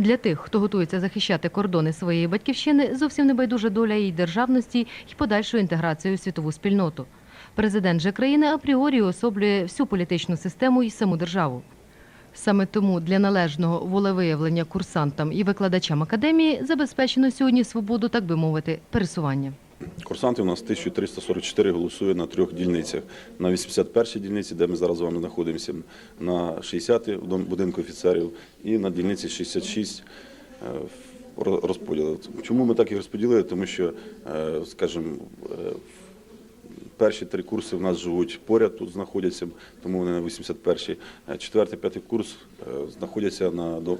Для тих, хто готується захищати кордони своєї батьківщини, зовсім не байдужа доля її державності і подальшої інтеграції у світову спільноту. Президент же країни апріорі особлює всю політичну систему і саму державу. Саме тому для належного волевиявлення курсантам і викладачам академії забезпечено сьогодні свободу, так би мовити, пересування. Курсанти у нас 1344 голосує на трьох дільницях. На 81-й дільниці, де ми зараз з вами знаходимося, на 60-й в дом- будинку офіцерів і на дільниці 66 розподілили. в ро- Чому ми так їх розподілили? Тому що, е, скажімо, е, Перші три курси в нас живуть поряд, тут знаходяться, тому вони на 81-й. Е, Четвертий, п'ятий курс е, знаходяться на е,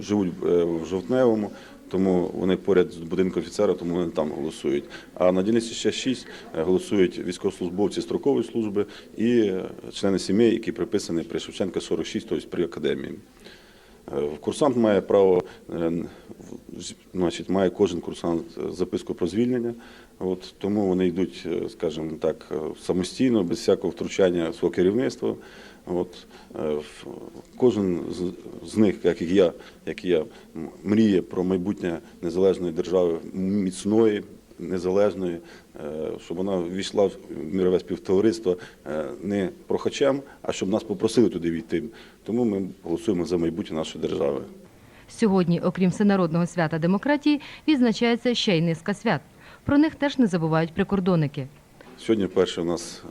живуть в жовтневому, тому вони поряд з будинком офіцера, тому вони там голосують. А на дільниці ще шість голосують військовослужбовці строкової служби і члени сімей, які приписані при Шевченка 46, тобто при академії. Е, Курсант має право, е, значить, має кожен курсант е, записку про звільнення. От, тому вони йдуть, скажімо так, самостійно, без всякого втручання свого керівництва. От, кожен з них, як і я, як і я, мріє про майбутнє незалежної держави, міцної, незалежної, е, щоб вона війшла в мірове співтовариство е, не прохачем, а щоб нас попросили туди війти. Тому ми голосуємо за майбутнє нашої держави. Сьогодні, окрім всенародного свята демократії, відзначається ще й низка свят. Про них теж не забувають прикордонники. Сьогодні вперше у нас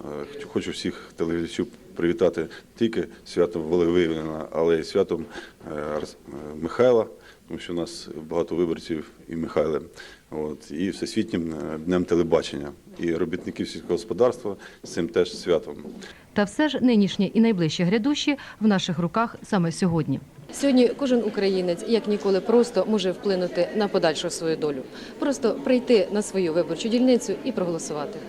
е, хочу всіх телеглядачів привітати тільки святом Волевиявлення, але й святом е, е, Михайла, тому що у нас багато виборців і Михайли. От, і Всесвітнім е, днем телебачення. І робітників сільського господарства з цим теж святом. Та все ж нинішнє і найближче грядущі в наших руках саме сьогодні. Сьогодні кожен українець, як ніколи, просто може вплинути на подальшу свою долю, просто прийти на свою виборчу дільницю і проголосувати.